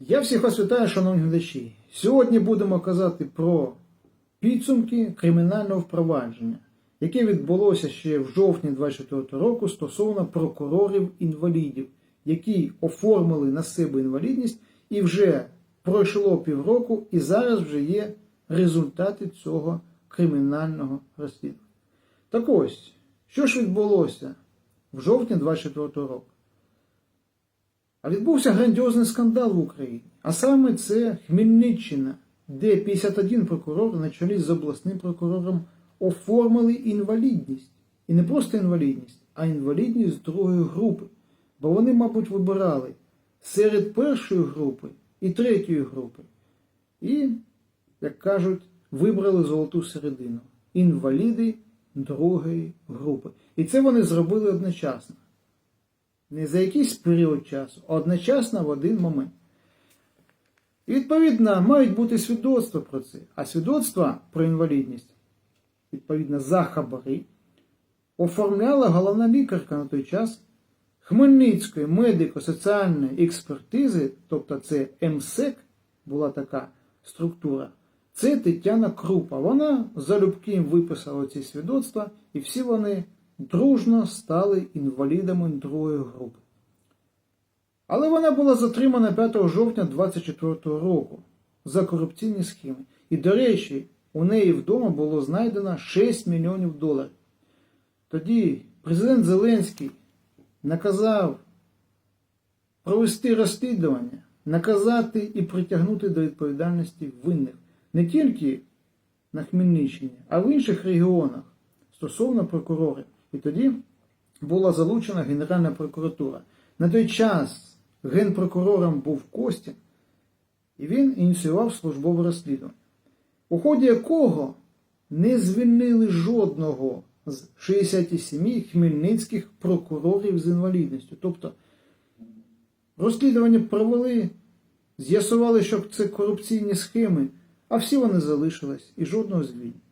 Я всіх вас вітаю, шановні глядачі. Сьогодні будемо казати про підсумки кримінального впровадження, яке відбулося ще в жовтні 24 року стосовно прокурорів-інвалідів, які оформили на себе інвалідність і вже пройшло півроку, і зараз вже є результати цього кримінального розслідування. Так ось, що ж відбулося в жовтні 24 року? А відбувся грандіозний скандал в Україні. А саме це Хмельниччина, де 51 прокурор на чолі з обласним прокурором оформили інвалідність. І не просто інвалідність, а інвалідність другої групи. Бо вони, мабуть, вибирали серед першої групи і третьої групи. І, як кажуть, вибрали золоту середину. Інваліди другої групи. І це вони зробили одночасно не за якийсь період часу, а одночасно в один момент. І відповідно мають бути свідоцтва про це. А свідоцтва про інвалідність, відповідно, за хабари, оформляла головна лікарка на той час Хмельницької медико-соціальної експертизи, тобто це МСЕК, була така структура. Це Тетяна Крупа. Вона залюбки виписала ці свідоцтва, і всі вони дружно стали інвалідами другої групи. Але вона була затримана 5 жовтня 24 року за корупційні схеми. І, до речі, у неї вдома було знайдено 6 мільйонів доларів. Тоді президент Зеленський наказав провести розслідування, наказати і притягнути до відповідальності винних не тільки на Хмельниччині, а в інших регіонах стосовно прокурорів. І тоді була залучена Генеральна прокуратура. На той час генпрокурором був Костін, і він ініціював службове розслідування, у ході якого не звільнили жодного з 67 хмельницьких прокурорів з інвалідністю. Тобто розслідування провели, з'ясували, що це корупційні схеми, а всі вони залишились і жодного звільнення.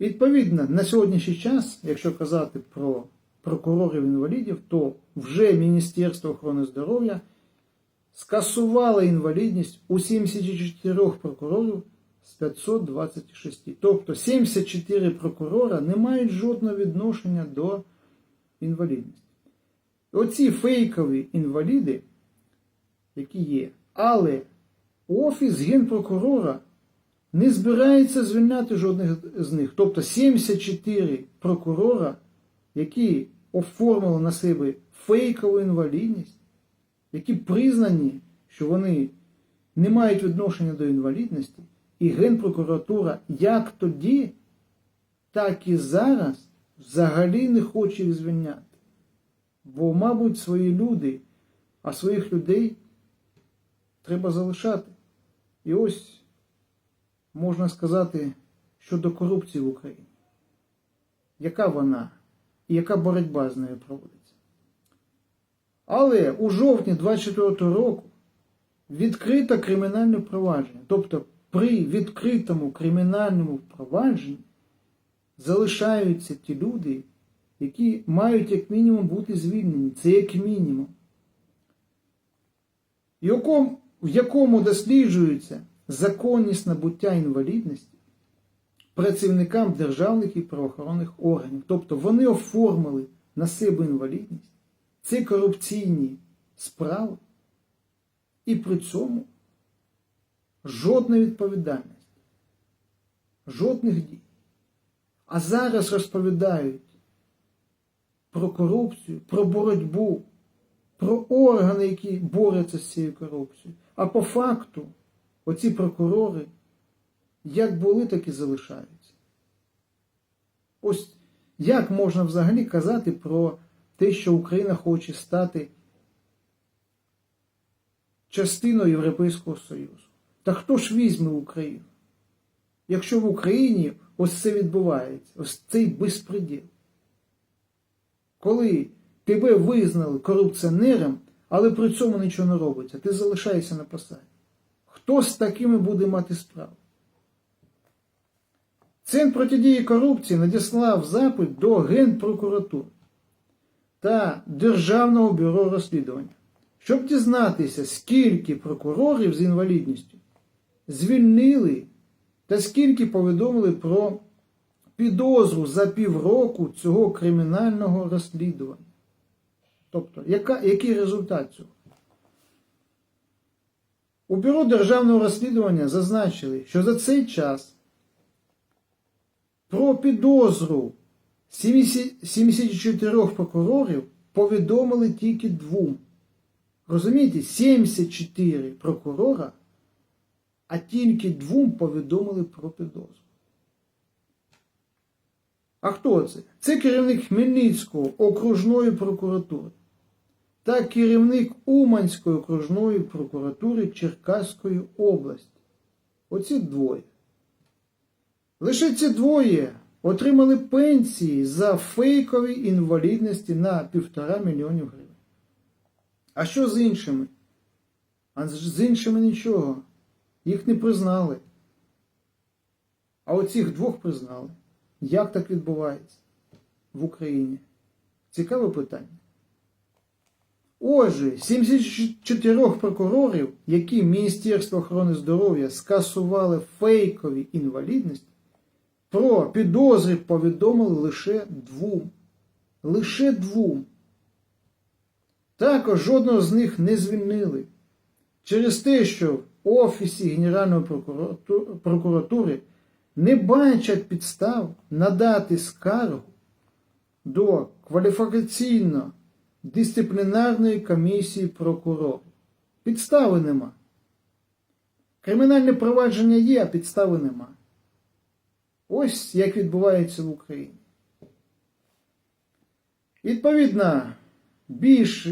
Відповідно, на сьогоднішній час, якщо казати про прокурорів-інвалідів, то вже Міністерство охорони здоров'я скасувало інвалідність у 74 прокурорів з 526. Тобто 74 прокурора не мають жодного відношення до інвалідності. Оці фейкові інваліди, які є, але Офіс Генпрокурора не збирається звільняти жодних з них. Тобто 74 прокурора, які оформили на себе фейкову інвалідність, які признані, що вони не мають відношення до інвалідності, і Генпрокуратура як тоді, так і зараз взагалі не хоче їх звільняти. Бо, мабуть, свої люди, а своїх людей треба залишати. І ось можна сказати щодо корупції в Україні. Яка вона і яка боротьба з нею проводиться? Але у жовтні 24 року відкрито кримінальне провадження. Тобто при відкритому кримінальному провадженні залишаються ті люди, які мають як мінімум бути звільнені. Це як мінімум. В якому досліджується законність набуття інвалідності працівникам державних і правоохоронних органів. Тобто вони оформили на себе інвалідність, це корупційні справи, і при цьому жодна відповідальність, жодних дій. А зараз розповідають про корупцію, про боротьбу, про органи, які борються з цією корупцією. А по факту оці прокурори як були, так і залишаються. Ось як можна взагалі казати про те, що Україна хоче стати частиною Європейського Союзу? Та хто ж візьме Україну? Якщо в Україні ось це відбувається, ось цей безпреділ. Коли тебе визнали корупціонером, але при цьому нічого не робиться, ти залишаєшся на посаді. Хто з такими буде мати справу? Центр протидії корупції надіслав запит до Генпрокуратури та Державного бюро розслідування щоб дізнатися, скільки прокурорів з інвалідністю звільнили та скільки повідомили про підозру за півроку цього кримінального розслідування. Тобто, яка, який результат цього? У Бюро державного розслідування зазначили, що за цей час про підозру 74 прокурорів повідомили тільки двом. Розумієте, 74 прокурора, а тільки двом повідомили про підозру. А хто це? Це керівник Хмельницького окружної прокуратури та керівник Уманської окружної прокуратури Черкаської області. Оці двоє. Лише ці двоє отримали пенсії за фейкові інвалідності на півтора мільйонів гривень. А що з іншими? А з іншими нічого. Їх не признали. А оцих двох признали. Як так відбувається в Україні? Цікаве питання. Отже, 74 прокурорів, які Міністерство охорони здоров'я скасували фейкові інвалідності, про підозри повідомили лише двом. Лише двом. Також жодного з них не звільнили. Через те, що в Офісі Генеральної прокуратури не бачать підстав надати скаргу до кваліфікаційно-дисциплінарної комісії прокурорів. Підстави нема. Кримінальне провадження є, а підстави нема. Ось як відбувається в Україні. Відповідно, більш,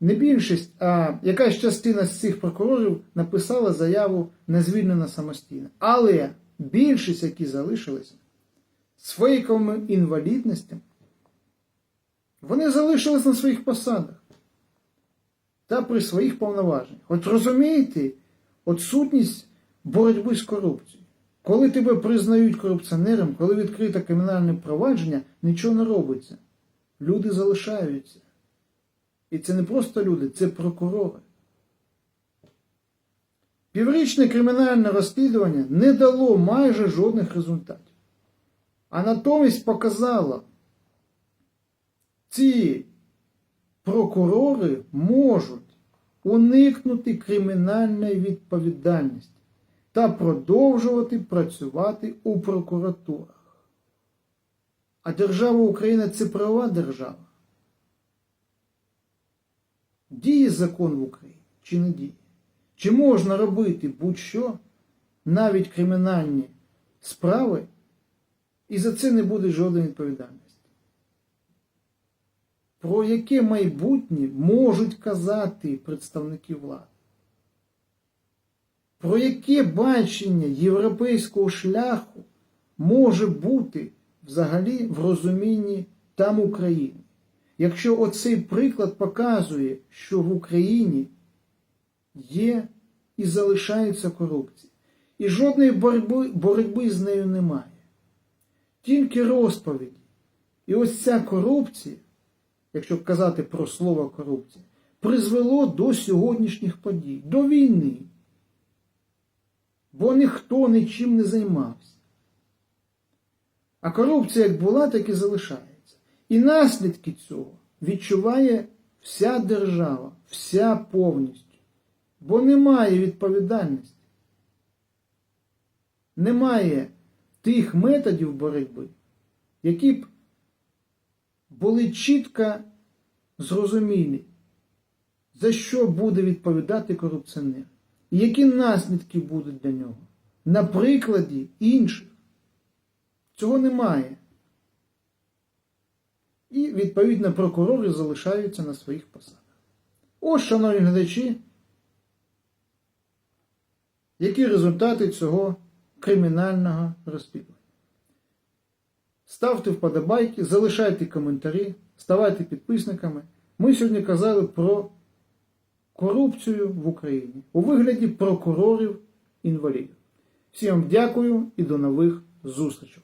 не більшість, а якась частина з цих прокурорів написала заяву на звільнення самостійно. Але більшість, які залишилися з фейковими інвалідностями, вони залишились на своїх посадах та при своїх повноваженнях. От розумієте, от сутність боротьби з корупцією. Коли тебе признають корупціонером, коли відкрите кримінальне провадження, нічого не робиться. Люди залишаються. І це не просто люди, це прокурори. Піврічне кримінальне розслідування не дало майже жодних результатів. А натомість показало, ці прокурори можуть уникнути кримінальної відповідальності та продовжувати працювати у прокуратурах. А держава Україна це права держава. Діє закон в Україні чи не діє? Чи можна робити будь-що, навіть кримінальні справи, і за це не буде жодної відповідальності? Про яке майбутнє можуть казати представники влади? Про яке бачення європейського шляху може бути взагалі в розумінні там України? Якщо оцей приклад показує, що в Україні є і залишається корупція, і жодної боротьби, боротьби з нею немає. Тільки розповіді. І ось ця корупція, якщо казати про слово корупція, призвело до сьогоднішніх подій, до війни. Бо ніхто нічим не займався. А корупція як була, так і залишається. І наслідки цього відчуває вся держава, вся повністю. Бо немає відповідальності. Немає тих методів боротьби, які б були чітко зрозумілі, за що буде відповідати корупціонер, і які наслідки будуть для нього. На прикладі інших. Цього немає. І, відповідно, прокурори залишаються на своїх посадах. Ось, шановні глядачі, які результати цього кримінального розслідування. Ставте вподобайки, залишайте коментарі, ставайте підписниками. Ми сьогодні казали про корупцію в Україні у вигляді прокурорів інвалідів. Всім дякую і до нових зустрічей.